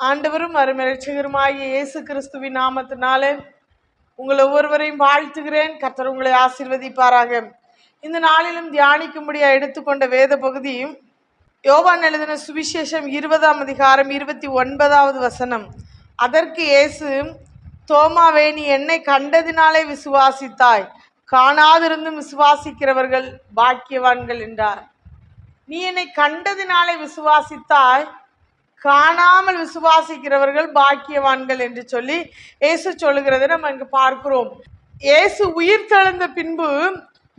ஆண்டவரும் அருமரட்சகருமாகிய இயேசு கிறிஸ்துவின் நாமத்தினாலே உங்களை ஒவ்வொருவரையும் வாழ்த்துகிறேன். கர்த்தர் உங்களை ஆசிர்வதிப்பாராக. இந்த நாளிலும் தியானிக்கும்படியாக எடுத்துக்கொண்ட வேத பகுதியும் யோவான் எழுதின சுவிசேஷம் இருபதாம் அதிகாரம் இருபத்தி ஒன்பதாவது வசனம். அதற்கு இயேசு தோமாவே நீ என்னை கண்டதினாலே விசுவாசித்தாய். காணாதிருந்தும் விசுவாசிக்கிறவர்கள் பாக்கியவான்கள் என்றார். நீ என்னை கண்டதினாலே விசுவாசித்தாய். காணாமல் விசுவாசிக்கிறவர்கள் பாக்கியவான்கள் என்று சொல்லி இயேசு சொல்லுகிறதை நம்ம இங்கு பார்க்கிறோம். இயேசு உயிர் தெழுந்த பின்பு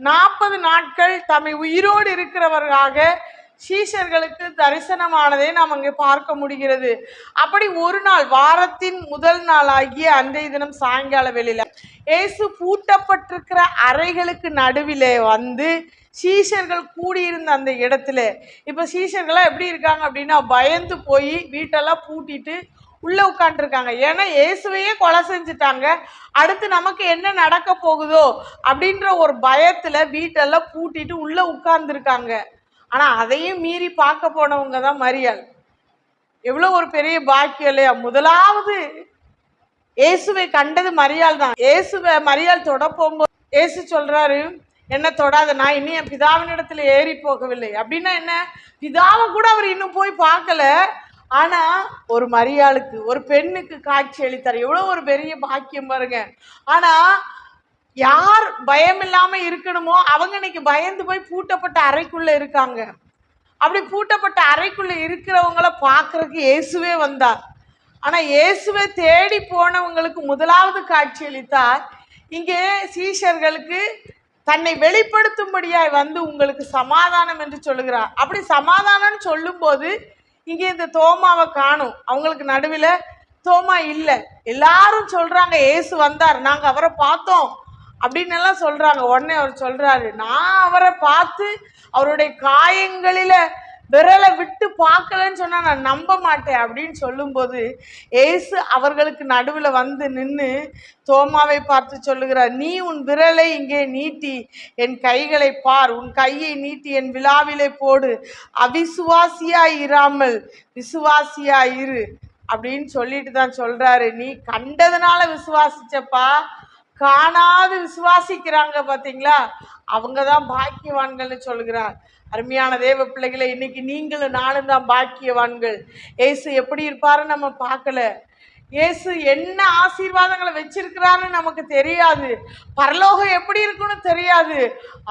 நாற்பது நாட்கள் தம்மை உயிரோடு இருக்கிறவர்களாக சீஷர்களுக்கு தரிசனமானதை நாம் அங்கே பார்க்க முடிகிறது. அப்படி ஒரு நாள் வாரத்தின் முதல் நாளாகிய அன்றைய தினம் சாயங்கால வேளையில் இயேசு பூட்டப்பட்டிருக்கிற அறைகளுக்கு நடுவிலே வந்து சீஷர்கள் கூடியிருந்த அந்த இடத்துல. இப்போ சீஷர்கள்லாம் எப்படி இருக்காங்க அப்படின்னா பயந்து போய் வீட்டெல்லாம் பூட்டிட்டு உள்ளே உட்காந்துருக்காங்க ஏன்னா இயேசுவையே கொலை செஞ்சுட்டாங்க. அடுத்து நமக்கு என்ன நடக்க போகுதோ அப்படின்ற ஒரு பயத்தில் வீட்டெல்லாம் பூட்டிட்டு உள்ளே உட்கார்ந்துருக்காங்க. ஆனால் அதையும் மீறி பார்க்க போனவங்க தான் மரியாள். எவ்வளோ ஒரு பெரிய பாக்கியம் இல்லையா? முதலாவது இயேசுவை கண்டது மரியாள் தான் இயேசுவை மரியாள் தொட போகும்போது இயேசு சொல்றாரு என்ன தொடாத நான் இன்னும் என் பிதாவினிடத்துல ஏறி போகவில்லை. அப்படின்னா என்ன? பிதாவை கூட அவர் இன்னும் போய் பார்க்கல. ஆனா ஒரு மரியாளுக்கு ஒரு பெண்ணுக்கு காட்சி அளித்தார். எவ்வளோ ஒரு பெரிய பாக்கியம் பாருங்க. ஆனா யார் பயம் இல்லாம இருக்கணுமோ அவங்க இன்னைக்கு பயந்து போய் பூட்டப்பட்ட அறைக்குள்ள இருக்காங்க. அப்படி பூட்டப்பட்ட அறைக்குள்ள இருக்கிறவங்கள பார்க்கறதுக்கு இயேசுவே வந்தார். ஆனா இயேசுவை தேடி போனவங்களுக்கு முதலாவது காட்சியளித்தார் இங்கே சீஷர்களுக்கு தன்னை வெளிப்படுத்தும்படியாய் வந்து உங்களுக்கு சமாதானம் என்று சொல்லுகிறார். அப்படி சமாதானம்னு சொல்லும்போது இங்கே இந்த தோமாவை காணும். அவங்களுக்கு நடுவில் தோமா இல்லை. எல்லாரும் சொல்கிறாங்க இயேசு வந்தார். நாங்கள் அவரை பார்த்தோம். அப்படின்னு எல்லாம் சொல்கிறாங்க உடனே அவர் சொல்கிறாரு நான் அவரை பார்த்து அவருடைய காயங்களில் விரலை விட்டு பார்க்கலன்னு சொன்னால் நான் நம்ப மாட்டேன் அப்படின்னு சொல்லும்போது ஏசு அவர்களுக்கு நடுவில் வந்து நின்று தோமாவை பார்த்து சொல்லுகிறார் நீ உன் விரலை இங்கே நீட்டி என் கைகளை பார். உன் கையை நீட்டி என் விழாவிலே போடு. அவிசுவாசியாய் இராமல் விசுவாசியாய் இரு. அப்படின்னு சொல்லிட்டு தான் சொல்கிறாரு நீ கண்டதுனால விசுவாசிச்சப்பா. காணாது விசுவாசிக்கிறாங்க பார்த்தீங்களா அவங்க தான் பாக்கியவான்கள்னு சொல்கிறார் அருமையான தேவ பிள்ளைகளை இன்னைக்கு நீங்களும் நானும் தான் பாக்கியவான்கள். ஏசு எப்படி இருப்பாருன்னு நம்ம பார்க்கல. இயேசு என்ன ஆசீர்வாதங்களை வச்சிருக்கிறாருன்னு நமக்கு தெரியாது. பரலோகம் எப்படி இருக்குன்னு தெரியாது.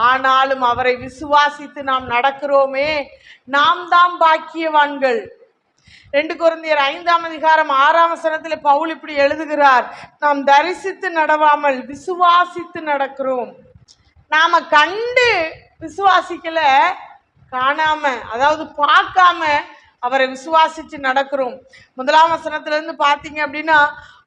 ஆனாலும் அவரை விசுவாசித்து நாம் நடக்கிறோமே. நாம் தான் பாக்கியவான்கள். ரெண்டு குழந்தையர் ஐந்தாம் அதிகாரம் ஆறாம் வசனத்தில் பவுல் இப்படி எழுதுகிறார். நாம் தரிசித்து நடவாமல் விசுவாசித்து நடக்கிறோம். நாம கண்டு விசுவாசிக்கல. காணாம அதாவது பார்க்காம அவரை விசுவாசித்து நடக்கிறோம். முதலாம் வசனத்திலேருந்து பார்த்தீங்க அப்படின்னா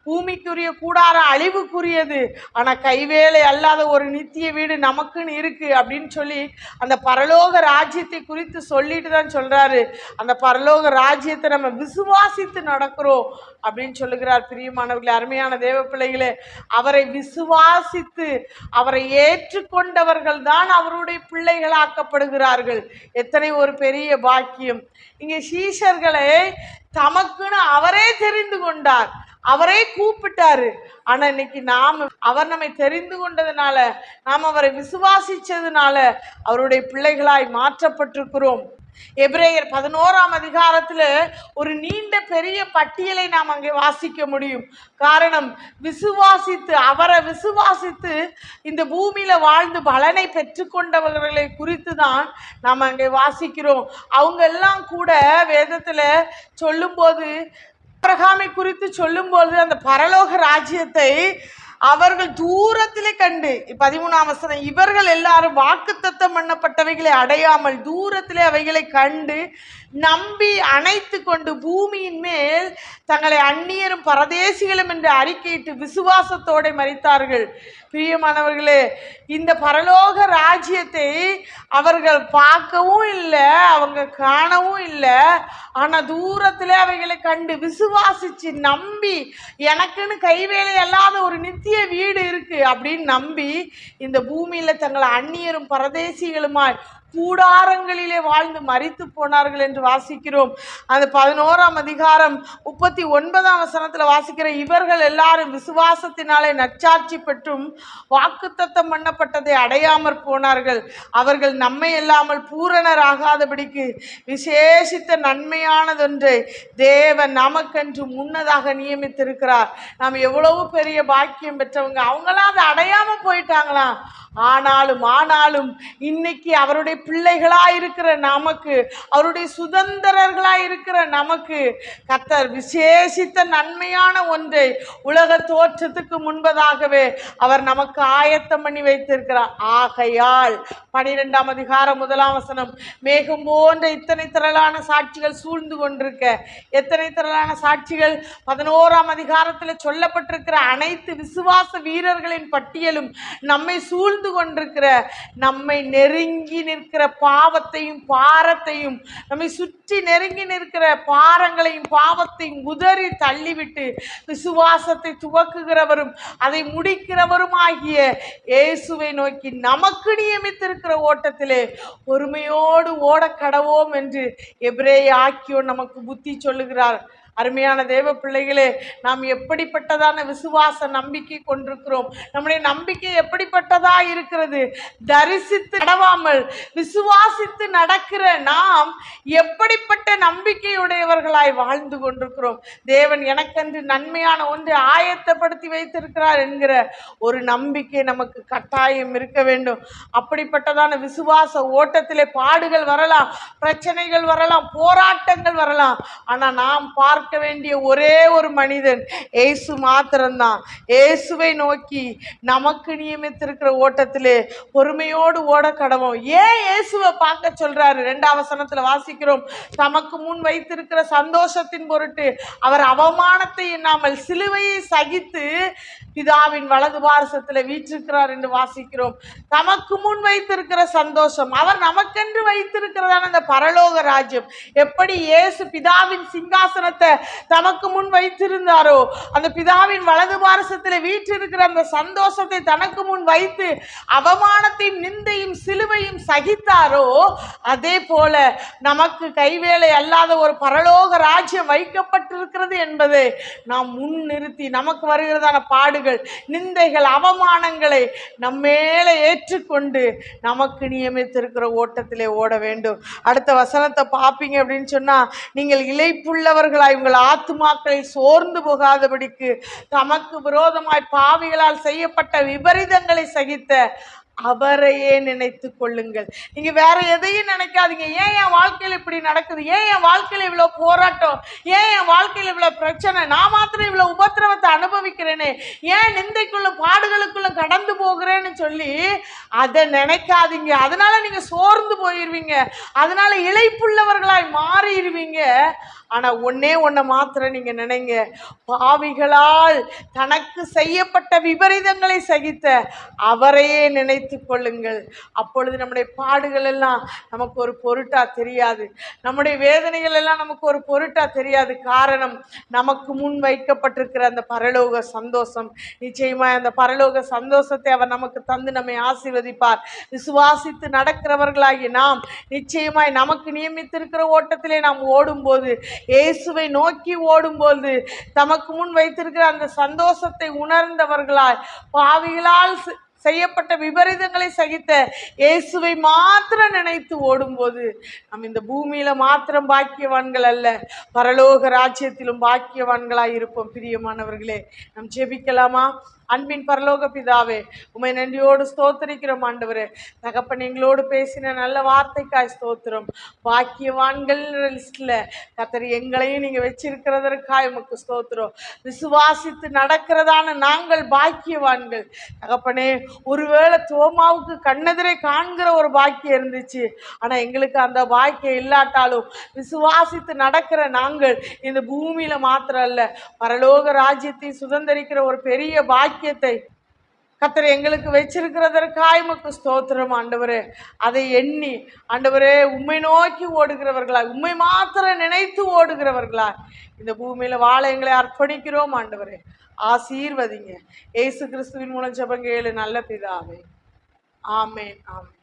பூமிக்குரிய கூடாரம் அழிவுக்குரியது. ஆனால் கைவேலை அல்லாத ஒரு நித்திய வீடு நமக்குன்னு இருக்குது அப்படின்னு சொல்லி அந்த பரலோக ராஜ்யத்தை குறித்து சொல்லிட்டு தான் சொல்கிறாரு அந்த பரலோக ராஜ்யத்தை நம்ம விசுவாசித்து நடக்கிறோம் அப்படின்னு சொல்லுகிறார் பிரியமானவர்களே அருமையான தேவ பிள்ளைகளே. அவரை விசுவாசித்து அவரை ஏற்றுக்கொண்டவர்கள் தான் அவருடைய பிள்ளைகளாக்கப்படுகிறார்கள். எத்தனை ஒரு பெரிய பாக்கியம். இங்கே சீஷர்களை தமக்குன்னு அவரே தெரிந்து கொண்டார். அவரே கூப்பிட்டாரு. ஆனா இன்னைக்கு நாம் அவர் நம்மை தெரிந்து கொண்டதுனால நாம் அவரை விசுவாசிச்சதுனால அவருடைய பிள்ளைகளாய் மாற்றப்பட்டிருக்கிறோம். எபிரேயர் பதினோராம் அதிகாரத்துல ஒரு நீண்ட பெரிய பட்டியலை நாம் அங்கே வாசிக்க முடியும். காரணம் விசுவாசித்து அவரை விசுவாசித்து இந்த பூமியில வாழ்ந்து பலனை பெற்றுக்கொண்டவர்களை குறித்து தான் நாம் அங்கே வாசிக்கிறோம். அவங்க எல்லாம் கூட வேதத்துல சொல்லும்போது ஆப்ரஹாமை குறித்து சொல்லும்போது அந்த பரலோக ராஜ்யத்தை அவர்கள் தூரத்திலே கண்டு பதிமூணாம் வசனம் இவர்கள் எல்லாரும் வாக்குத்தத்தம் பண்ணப்பட்டவைகளை அடையாமல் தூரத்திலே அவைகளை கண்டு நம்பி அணைத்து கொண்டு பூமியின் மேல் தங்களை அந்நியரும் பரதேசிகளும் என்று அறிக்கையிட்டு விசுவாசத்தோடு மறித்தார்கள் பிரியமானவர்களே இந்த பரலோக ராஜ்யத்தை அவர்கள் பார்க்கவும் இல்லை அவங்க காணவும் இல்லை ஆனால் தூரத்தில் அவைகளை கண்டு விசுவாசிச்சு நம்பி எனக்குன்னு கைவேலை அல்லாத ஒரு நித்திய வீடு இருக்கு அப்படின்னு நம்பி இந்த பூமியில் தங்களை அந்நியரும் பரதேசிகளுமாய் கூடாரங்களிலே வாழ்ந்து மறித்து போனார்கள் என்று வாசிக்கிறோம். அந்த பதினோராம் அதிகாரம் முப்பத்தி ஒன்பதாம் வசனத்தில் வாசிக்கிற இவர்கள் எல்லாரும் விசுவாசத்தினாலே நச்சாட்சி பெற்றும் வாக்குத்தத்தம் பண்ணப்பட்டதை அடையாமற் போனார்கள். அவர்கள் நம்மை இல்லாமல் பூரணராகாதபடிக்கு விசேஷித்த நன்மையானதொன்றை தேவன் நமக்கென்று முன்னதாக நியமித்திருக்கிறார். நாம் எவ்வளவு பெரிய பாக்கியம் பெற்றவங்க அவங்களாம் அதை அடையாமல் போயிட்டாங்களாம். ஆனாலும் ஆனாலும் இன்னைக்கு அவருடைய பிள்ளைகளாக இருக்கிற நமக்கு அவருடைய சுதந்திரர்களாக இருக்கிற நமக்கு கத்தர் விசேஷித்த நன்மையான ஒன்றை உலக தோற்றத்துக்கு முன்பதாகவே அவர் நமக்கு ஆயத்தம் பண்ணி வைத்திருக்கிறார். ஆகையால் பனிரெண்டாம் அதிகாரம் முதலாம் வசனம் மேகம் போன்ற இத்தனை திரளான சாட்சிகள் சூழ்ந்து கொண்டிருக்க எத்தனை திரளான சாட்சிகள் பதினோராம் அதிகாரத்தில் சொல்லப்பட்டிருக்கிற அனைத்து விசுவாச வீரர்களின் பட்டியலும் நம்மை சூழ்ந்து கொண்டிருக்கிற நம்மை நெருங்கி நிற்கிற பாவத்தையும் பாரத்தையும் நம்மை சுற்றி நெருங்கி நிற்கிற பாரங்களையும் பாவத்தையும் உதறி தள்ளிவிட்டு விசுவாசத்தை துவக்குகிறவரும் அதை முடிக்கிறவரும் ஆகிய இயேசுவை நோக்கி நமக்கு நியமித்திருக்கிற ஓட்டத்திலே பொறுமையோடு ஓட கடவோம் என்று எப்ரே ஆக்கியோ நமக்கு புத்தி சொல்லுகிறார். அருமையான தேவ பிள்ளைகளே நாம் எப்படிப்பட்டதான விசுவாச நம்பிக்கை கொண்டிருக்கிறோம்? நம்முடைய நம்பிக்கை எப்படிப்பட்டதா இருக்கிறது? தரிசித்து நடவாமல் விசுவாசித்து நடக்கிற நாம் எப்படிப்பட்ட நம்பிக்கையுடையவர்களாய் வாழ்ந்து கொண்டிருக்கிறோம்? தேவன் எனக்கென்று நன்மையான ஒன்றை ஆயத்தப்படுத்தி வைத்திருக்கிறார் என்கிற ஒரு நம்பிக்கை நமக்கு கட்டாயம் இருக்க வேண்டும். அப்படிப்பட்டதான விசுவாச ஓட்டத்திலே பாடுகள் வரலாம் பிரச்சனைகள் வரலாம் போராட்டங்கள் வரலாம். ஆனால் நாம் பார்க்க பார்க்க வேண்டிய ஒரே ஒரு மனிதன் ஏசு மாத்திரம்தான். ஏசுவை நோக்கி நமக்கு நியமித்திருக்கிற ஓட்டத்திலே பொறுமையோடு ஓட கடவோம். ஏன் இயேசுவை பார்க்க சொல்றாரு? ரெண்டாம் வசனத்துல வாசிக்கிறோம். தமக்கு முன் வைத்திருக்கிற சந்தோஷத்தின் பொருட்டு அவர் அவமானத்தை எண்ணாமல் சிலுவையை சகித்து பிதாவின் வலது பாரசத்தில் வீற்றிருக்கிறார் என்று வாசிக்கிறோம். தமக்கு முன் வைத்திருக்கிற சந்தோஷம் அவர் நமக்கென்று வைத்திருக்கிறதான அந்த பரலோக ராஜ்யம். எப்படி இயேசு பிதாவின் சிங்காசனத்தை தமக்கு முன் வைத்திருந்தாரோ? அந்த பிதாவின் வலது பாரசத்தில் வீற்றிருக்கிற அந்த சந்தோஷத்தை தனக்கு முன் வைத்து அவமானத்தையும் நிந்தையும் சிலுவையும் சகித்தாரோ? அதே போல நமக்கு கைவேலை அல்லாத ஒரு பரலோக ராஜ்யம் வைக்கப்பட்டிருக்கிறது என்பதை நாம் முன் நிறுத்தி நமக்கு வருகிறதான பாடுகள் நிந்தைகள் அவமானங்களை நம்மேல ஏற்றுக்கொண்டு நமக்கு நியமித்திருக்கிற ஓட்டத்திலே ஓட வேண்டும். அடுத்த வசனத்தை பார்ப்பீங்க அப்படின்னு சொன்னால் நீங்கள் இழைப்புள்ளவர்களாய் தங்கள் ஆத்துமாக்களை சோர்ந்து போகாதபடிக்கு தமக்கு விரோதமாய் பாவிகளால் செய்யப்பட்ட விபரீதங்களை சகித்த அவரையே நினைத்து கொள்ளுங்கள். நீங்க வேற எதையும் நினைக்காதீங்க. ஏன் என் வாழ்க்கையில் இப்படி நடக்குது? ஏன் என் வாழ்க்கையில் இவ்வளவு போராட்டம்? ஏன் என் வாழ்க்கையில் இவ்வளவு பிரச்சனை? நான் மாத்திரம் இவ்வளவு உபத்திரவத்தை அனுபவிக்கிறேனே. ஏன் நிந்தைக்குள்ள பாடுகளுக்குள்ள கடந்து போகிறேன்னு சொல்லி அதை நினைக்காதீங்க. அதனால நீங்க சோர்ந்து போயிருவீங்க. அதனால இழைப்புள்ளவர்களாய் மாறிடுவீங்க. ஆனா ஒன்னே ஒன்றை மாத்திரம் நீங்க நினைங்க. பாவிகளால் தனக்கு செய்யப்பட்ட விபரீதங்களை சகித்த அவரையே நினைத்து கொள்ளுங்கள் அப்பொழுது நம்முடைய பாடுகள் எல்லாம் நமக்கு ஒரு பொருட்டா தெரியாது. நம்முடைய வேதனைகள் எல்லாம் நமக்கு ஒரு பொருட்டா தெரியாது. காரணம் நமக்கு முன் வைக்கப்பட்டிருக்கிற அந்த பரலோக சந்தோஷம். நிச்சயமா அந்த பரலோக சந்தோஷத்தை அவர் நமக்கு தந்து நம்மை ஆசீர்வதிப்பார். விசுவாசித்து நடக்கிறவர்களாகி நாம் நிச்சயமாய் நமக்கு நியமித்திருக்கிற ஓட்டத்திலே நாம் ஓடும்போது இயேசுவை நோக்கி ஓடும்போது தமக்கு முன் வைத்திருக்கிற அந்த சந்தோஷத்தை உணர்ந்தவர்களாய் பாவிகளால் செய்யப்பட்ட விபரீதங்களை சகித்த இயேசுவை மாத்திரம் நினைத்து ஓடும்போது நம்ம இந்த பூமியில் மாத்திரம் பாக்கியவான்கள் அல்ல பரலோக ராஜ்யத்திலும் பாக்கியவான்களாக இருப்போம். பிரியமானவர்களே நம் ஜெபிக்கலாமா? அன்பின் பரலோக பிதாவே உமை நன்றியோடு ஸ்தோத்திரிக்கிறோம் ஆண்டவரே. தகப்பன் எங்களோடு பேசின நல்ல வார்த்தைக்காய் ஸ்தோத்திரம். பாக்கியவான்கள் லிஸ்டில் கத்தர் எங்களையும் நீங்கள் வச்சிருக்கிறதற்காய் உமக்கு ஸ்தோத்திரம். விசுவாசித்து நடக்கிறதான நாங்கள் பாக்கியவான்கள். தகப்பனே ஒருவேளை தோமாவுக்கு கண்ணெதிரை காண்கிற ஒரு பாக்கியம் இருந்துச்சு. ஆனால் எங்களுக்கு அந்த பாக்கியம் இல்லாட்டாலும் விசுவாசித்து நடக்கிற நாங்கள் இந்த பூமியில் மாத்திரம் அல்ல பரலோக ராஜ்யத்தை சுதந்திரிக்கிற ஒரு பெரிய பாக்கியம் பாக்கியத்தை கத்தர் எங்களுக்கு வச்சிருக்கிறதற்காய் மக்கு ஸ்தோத்திரம் ஆண்டவரே. அதை எண்ணி ஆண்டவரே உம்மை நோக்கி ஓடுகிறவர்களா உண்மை மாத்திரம் நினைத்து ஓடுகிறவர்களா இந்த பூமியில் வாழ எங்களை அர்ப்பணிக்கிறோம் ஆண்டவரே. ஆசீர்வதிங்க. ஏசு கிறிஸ்துவின் மூலம் ஜெபங்க ஏழு நல்ல பிதாவே. ஆமேன் ஆமென்.